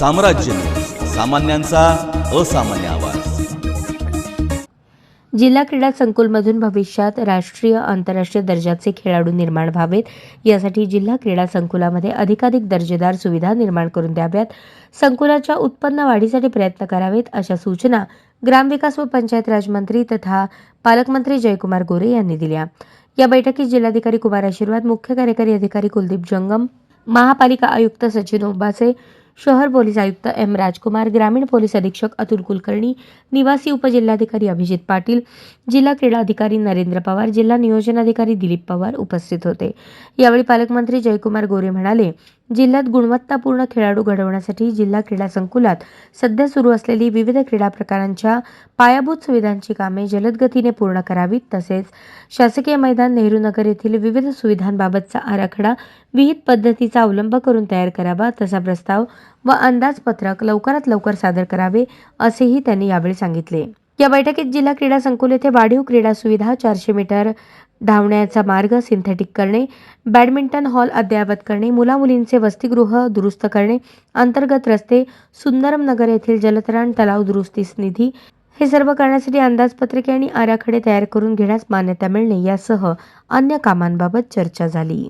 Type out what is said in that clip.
साम्राज्य. सामान्यांचा असामान्य आवाज. जिल्हा क्रीडा संकुलमधून भविष्यात राष्ट्रीय आंतरराष्ट्रीय दर्जाचे खेळाडू निर्माण व्हावेत. यासाठी जिल्हा क्रीडा संकुलामध्ये अधिकाधिक दर्जेदार सुविधा निर्माण करून द्याव्यात. संकुलाच्या उत्पन्न वाढीसाठी प्रयत्न करावेत अशा सूचना ग्रामविकास व पंचायत राजमंत्री तथा पालकमंत्री जयकुमार गोरे यांनी दिल्या. या बैठकीत जिल्हाधिकारी कुमार आशीर्वाद मुख्य कार्यकारी अधिकारी कुलदीप जंगम महापालिका आयुक्त सचिन ओंबासे शहर पोलीस आयुक्त एम राजकुमार ग्रामीण पोलीस अधीक्षक अतुल कुलकर्णी निवासी उपजिल्हाधिकारी अभिजित पाटील जिल्हा क्रीडा अधिकारी नरेंद्र पवार जिल्हा नियोजन अधिकारी दिलीप पवार उपस्थित होते. यावेळी पालकमंत्री जयकुमार गोरे म्हणाले जिल्ह्यात गुणवत्तापूर्ण खेळाडू घडवण्यासाठी जिल्हा क्रीडा संकुलात सध्या सुरू असलेली विविध क्रीडा प्रकारांच्या पायाभूत सुविधांची कामे जलद गतीने पूर्ण करावीत तसेच शासकीय मैदान नेहरू नगर येथील विविध सुविधांबाबतचा आराखडा विहित पद्धतीचा अवलंब करून तयार करावा तसा प्रस्ताव व अंदाजपत्रक लवकरात लवकर सादर करावे असेही त्यांनी यावेळी सांगितले. या बैठकीत जिल्हा क्रीडा संकुल येथे वाढीव क्रीडा सुविधा चारशे मीटर धावण्याचा मार्ग सिंथेटिक करणे बॅडमिंटन हॉल अद्ययावत करणे मुलामुलींचे वसतिगृह दुरुस्त करणे अंतर्गत रस्ते सुंदरम नगर येथील जलतरण तलाव दुरुस्तीस निधी हे सर्व करण्यासाठी अंदाजपत्रके आणि आराखडे तयार करून घेण्यास मान्यता मिळणे यासह अन्य कामांबाबत चर्चा झाली.